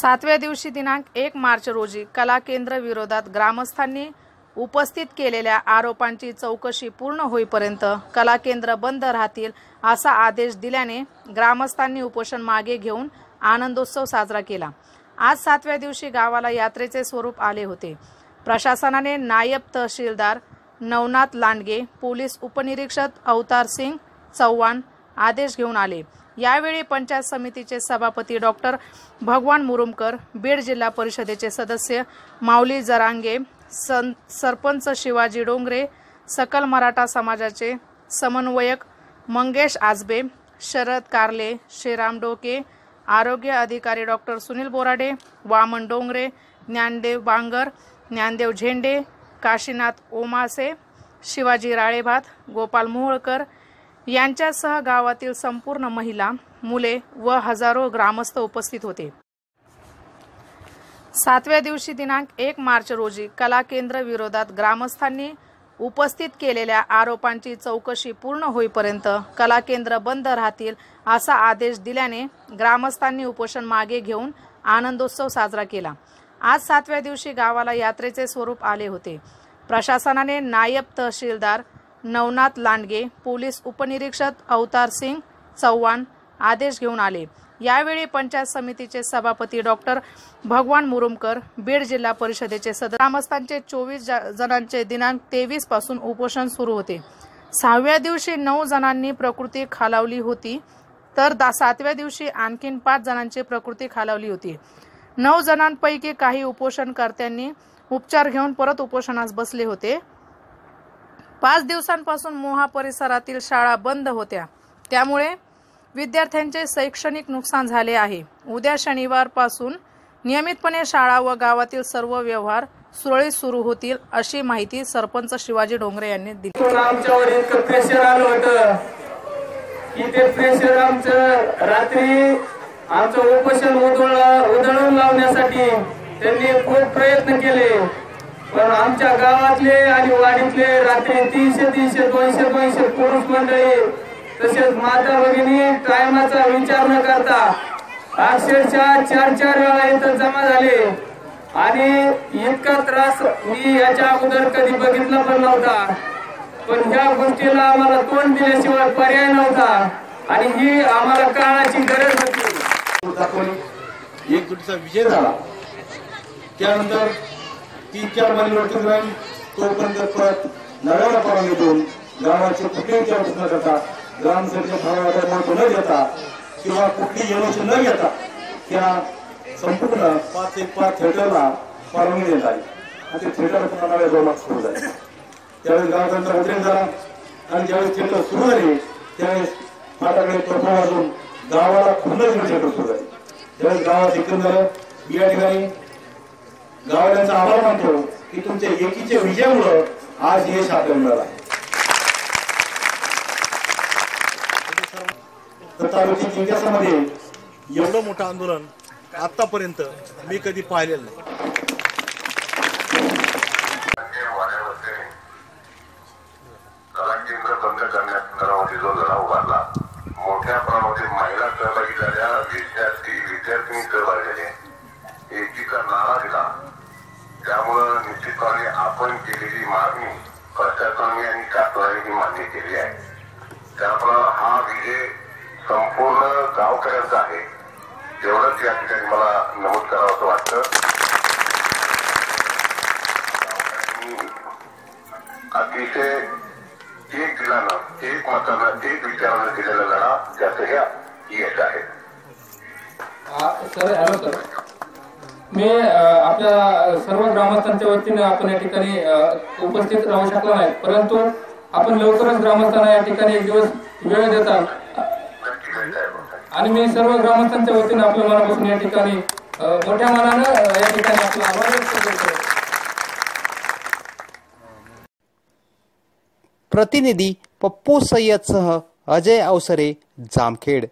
सातव्या दिवशी दिनांक एक मार्च रोजी कला केंद्र विरोधात ग्रामस्थांनी उपस्थित केलेल्या आरोपांची चौकशी पूर्ण होईपर्यंत कला केंद्र बंद राहतील असा आदेश दिल्याने ग्रामस्थांनी उपोषण मागे घेऊन आनंदोत्सव साजरा केला. आज सातव्या दिवशी गावाला यात्रेचे स्वरूप आले होते. प्रशासनाने नायब तहसीलदार नवनाथ लांडगे पोलीस उपनिरीक्षक अवतार सिंग चव्हाण आदेश घेऊन आले. यावेळी पंचायत समितीचे सभापती डॉक्टर भगवान मुरुमकर बीड जिल्हा परिषदेचे सदस्य माऊली जरांगे सं सरपंच शिवाजी डोंगरे सकल मराठा समाजाचे समन्वयक मंगेश आजबे शरद कारले श्रीराम डोके आरोग्य अधिकारी डॉक्टर सुनील बोराडे वामन डोंगरे ज्ञानदेव बांगर ज्ञानदेव झेंडे काशीनाथ ओमासे शिवाजी राळेभात गोपाल मोहोळकर यांच्यासह गावातील संपूर्ण महिला मुले व हजारो ग्रामस्थ उपस्थित होते. सातव्या दिवशी दिनांक एक मार्च रोजी कला केंद्र विरोधात ग्रामस्थांनी उपस्थित केलेल्या आरोपांची चौकशी पूर्ण होईपर्यंत कला केंद्र बंद राहतील असा आदेश दिल्याने ग्रामस्थांनी उपोषण मागे घेऊन आनंदोत्सव साजरा केला. आज सातव्या दिवशी गावाला यात्रेचे स्वरूप आले होते. प्रशासनाने नायब तहसीलदार नवनाथ लांडगे पोलीस उपनिरीक्षक अवतार सिंग चव्हाण आदेश घेऊन आले. यावेळी पंचायत समितीचे सभापती डॉक्टर भगवान मुरुमकर बीड जिल्हा परिषदेचे सदस्य ग्रामस्थांचे चोवीस जणांचे दिनांक तेवीसपासून उपोषण सुरू होते. सहाव्या दिवशी नऊ जणांनी प्रकृती खालावली होती तर दा सातव्या दिवशी आणखीन पाच जणांची प्रकृती खालावली होती. नऊ जणांपैकी काही उपोषणकर्त्यांनी उपचार घेऊन परत उपोषणास बसले होते. पाच दिवसांपासून मोहा परिसरातील शाळा बंद होत्या. त्यामुळे विद्यार्थ्यांचे शैक्षणिक नुकसान झाले आहे. उद्या शनिवारपासून नियमितपणे शाळा व गावातील सर्व व्यवहार सुरळीत सुरू होतील अशी माहिती सरपंच शिवाजी डोंगरे यांनी दिली. आमच्यावर इतकं प्रेशर आलं होतं की ते प्रेशर आमचं रात्री आमचं उपोषण उधळ उधळून लावण्यासाठी त्यांनी खूप प्रयत्न केले. पण आमच्या गावातले आणि वाडीतले रात्री तीनशे तीनशे दोनशे दोनशे पुरुष मंडळी तसेच माता भगिनी टायमाचा विचार न करता अक्षरशः चार चार वेळा इथं जमा झाले. आणि इतका त्रास मी याच्या अगोदर कधी बघितला पण नव्हता. पण ह्या गोष्टीला आम्हाला तोंड दिल्याशिवाय पर्याय नव्हता. आणि ही आम्हाला काळाची गरज होती. एक विजय झाला. त्यानंतर तीन चार महिन्यावरती राहील तोपर्यंत परत नव्याला परवानगी देऊन गावाचे कुठलेही विचार न करता ग्रामसभेच्या ठरावाला न घेता किंवा कुठली योजना न घेता त्या संपूर्ण पाच एक पाच थिएटरला परवानगी देत आहे आणि ते थिएटर पुन्हा नव्या जोमात सुरू झाले. त्यावेळेस गावाचा उद्रेक झाला. आणि ज्यावेळेस थिएटर सुरू झाले त्यावेळेस फाटाकडे तोफा वाजून गावाला पुन्हा थिएटर सुरू झाले. त्यावेळेस गावात एकूण झालं. या ठिकाणी गावड्यांचा आभार मानतो की तुमच्या एकीच्या विजयामुळं आज यश आपल्याला मिळालं. आहे तालुक्याच्या इतिहासामध्ये एवढं मोठं आंदोलन आतापर्यंत मी कधी पाहिलेलं नाही. कला केंद्र बंद करण्यात जो लढा उभारला. मोठ्या प्रमाणामध्ये महिला सहभागी झाल्या. त्यामुळं आपण केलेली मागणी प्रशासनाने आणि शासनाने मान्य केली आहे. त्यामुळं हा विजय संपूर्ण गावकऱ्यांचा आहे. तेवढंच या ठिकाणी मला नमूद करावं असं वाटतं अतिशय एक दिलानं एक मतानं एक विचारानं दिलेला लढा त्याचं हे यश आहे. सर. मी आपल्या सर्व ग्रामस्थांच्या वतीने आपण या ठिकाणी उपस्थित राहू शकलो नाही. परंतु आपण लवकरच ग्रामस्थांना या ठिकाणी एक दिवस वेळ देता. आणि मी सर्व ग्रामस्थांच्या वतीने आपल्या मनापासून या ठिकाणी मोठ्या मनानं या ठिकाणी आपला आभार व्यक्त करतो. प्रतिनिधी पप्पू सय्यदसह अजय अवसरे जामखेड.